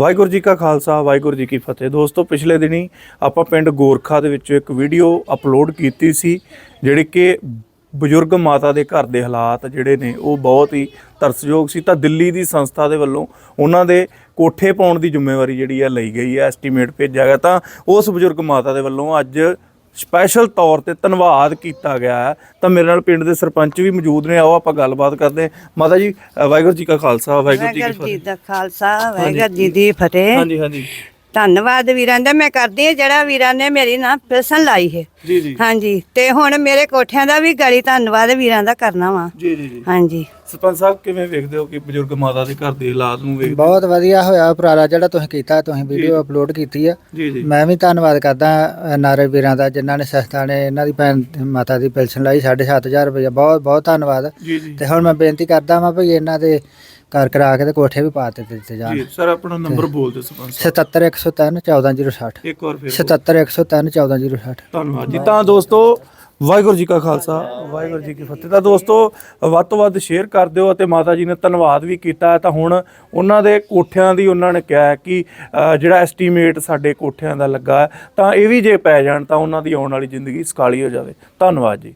ਵਾਹਿਗੁਰੂ ਜੀ ਕਾ ਖਾਲਸਾ, ਵਾਹਿਗੁਰੂ ਜੀ ਕੀ ਫਤਿਹ। ਦੋਸਤੋ, ਪਿਛਲੇ ਦਿਨੀ ਆਪਾਂ ਪਿੰਡ ਗੋਰਖਾ ਦੇ ਵਿੱਚ ਇੱਕ ਵੀਡੀਓ ਅਪਲੋਡ ਕੀਤੀ ਸੀ, ਜਿਹੜੀ ਕਿ ਬਜ਼ੁਰਗ ਮਾਤਾ ਦੇ ਘਰ ਦੇ ਹਾਲਾਤ ਜਿਹੜੇ ਨੇ, ਉਹ ਬਹੁਤ ਹੀ ਤਰਸਯੋਗ ਸੀ। ਤਾਂ ਦਿੱਲੀ ਦੀ ਸੰਸਥਾ ਦੇ ਵੱਲੋਂ ਉਹਨਾਂ ਦੇ ਕੋਠੇ ਪਾਉਣ ਦੀ ਜ਼ਿੰਮੇਵਾਰੀ ਜਿਹੜੀ ਆ ਲਈ ਗਈ ਹੈ, ਐਸਟੀਮੇਟ ਭੇਜਿਆ ਗਿਆ। ਤਾਂ ਉਸ ਬਜ਼ੁਰਗ ਮਾਤਾ ਦੇ ਵੱਲੋਂ ਅੱਜ ਸਪੈਸ਼ਲ ਤੌਰ ਤੇ ਧੰਨਵਾਦ ਕੀਤਾ ਗਿਆ ਹੈ। ਤਾਂ ਮੇਰੇ ਨਾਲ ਪਿੰਡ ਦੇ ਸਰਪੰਚ ਵੀ ਮੌਜੂਦ ਨੇ ਆਓ ਆਪਾਂ ਗੱਲਬਾਤ ਕਰਦੇ ਹਾਂ। ਮਾਤਾ ਜੀ ਅ, ਵਾਹਿਗੁਰੂ ਜੀ ਕਾ ਖਾਲਸਾ ਵਾਹਿਗੁਰੂ ਜੀ ਕੀ ਵਾਹਿਗੁਰੂ ਜੀ ਫਤਿਹ। ਦਾ ਖਾਲਸਾ ਵਾਹਿਗੁਰੂ ਜੀ ਦੀ ਫਤਿਹ। ਹਾਂਜੀ ਹਾਂਜੀ। ਧੰਨਵਾਦ ਵੀਰਾਂ ਦਾ। ਮੈਂ ਕਰਦੀ ਹਾਂ ਜਿਹੜਾ ਵੀਰਾਂ ਨੇ ਮੇਰੀ ਨਾ ਪੈਸਨ ਲਾਈ ਹੈ। ਜੀ ਜੀ। ਹਾਂਜੀ। ਤੇ ਹੁਣ ਮੇਰੇ ਕੋਠਿਆਂ ਦਾ ਵੀ ਗਲੀ ਧੰਨਵਾਦ ਵੀਰਾਂ ਦਾ ਕਰਨਾ ਵਾ। ਜੀ ਜੀ ਜੀ। ਹਾਂਜੀ। ਸਰਪੰਚ ਸਾਹਿਬ ਕਿਵੇਂ ਵੇਖਦੇ ਹੋ ਕਿ ਬਜ਼ੁਰਗ ਮਾਤਾ ਦੇ ਘਰ ਦੇ ਹਾਲਾਤ ਨੂੰ ਵੇਖਦੇ ਬਹੁਤ ਵਧੀਆ ਹੋਇਆ ਉਪਰਾਲਾ ਜਿਹੜਾ ਤੁਸੀਂ ਕੀਤਾ ਤੁਸੀਂ ਵੀਡੀਓ ਅਪਲੋਡ ਕੀਤੀ ਆ। ਜੀ ਜੀ। ਮੈਂ ਵੀ ਧੰਨਵਾਦ ਕਰਦਾ ਨਾਰੇ ਵੀਰਾਂ ਦਾ ਜਿਨ੍ਹਾਂ ਨੇ ਸੰਸਥਾ ਨੇ ਇਹਨਾਂ ਦੀ ਭੈਣ ਮਾਤਾ ਦੀ ਪੈਨਸ਼ਨ ਲਈ 7500 ਰੁਪਏ। ਬਹੁਤ ਬਹੁਤ ਧੰਨਵਾਦ। ਤੇ ਹੁਣ ਮੈਂ ਬੇਨਤੀ ਕਰਦਾ ਵਾਂ ਵੀ ਇਹਨਾਂ ਦੇ ਘਰ ਕਰਾ ਕੇ ਤੇ ਕੋਠੇ ਵੀ ਪਾ ਦਿੱਤੇ ਦਿੱਤੇ ਜਾਣ। ਜੀ ਸਰ ਆਪਣਾ ਨੰਬਰ ਬੋਲ ਦਿਓ ਸਰਪੰਚ ਸਾਹਿਬ। 77103 14060 ਇੱਕ ਵਾਰ ਫਿਰ 77103 14060 ਧੰਨਵਾਦ ਜੀ। ਤਾਂ ਦੋਸਤੋ ਵਾਹਿਗੁਰੂ ਜੀ ਕਾ ਖਾਲਸਾ ਵਾਹਿਗੁਰੂ ਜੀ ਕੀ ਫਤਿਹ। ਤਾਂ ਦੋਸਤੋ ਵੱਧ ਤੋਂ ਵੱਧ ਸ਼ੇਅਰ ਕਰ ਦਿਓ ਅਤੇ ਮਾਤਾ ਜੀ ਨੇ ਧੰਨਵਾਦ ਵੀ ਕੀਤਾ। ਤਾਂ ਹੁਣ ਉਹਨਾਂ ਦੇ ਕੋਠਿਆਂ ਦੀ ਉਹਨਾਂ ਨੇ ਕਿਹਾ ਕਿ ਜਿਹੜਾ ਐਸਟੀਮੇਟ ਸਾਡੇ ਕੋਠਿਆਂ ਦਾ ਲੱਗਾ ਤਾਂ ਇਹ ਵੀ ਜੇ ਪੈ ਜਾਣ ਤਾਂ ਉਹਨਾਂ ਦੀ ਆਉਣ ਵਾਲੀ ਜ਼ਿੰਦਗੀ ਸਕਾਲੀ ਹੋ ਜਾਵੇ। ਧੰਨਵਾਦ ਜੀ।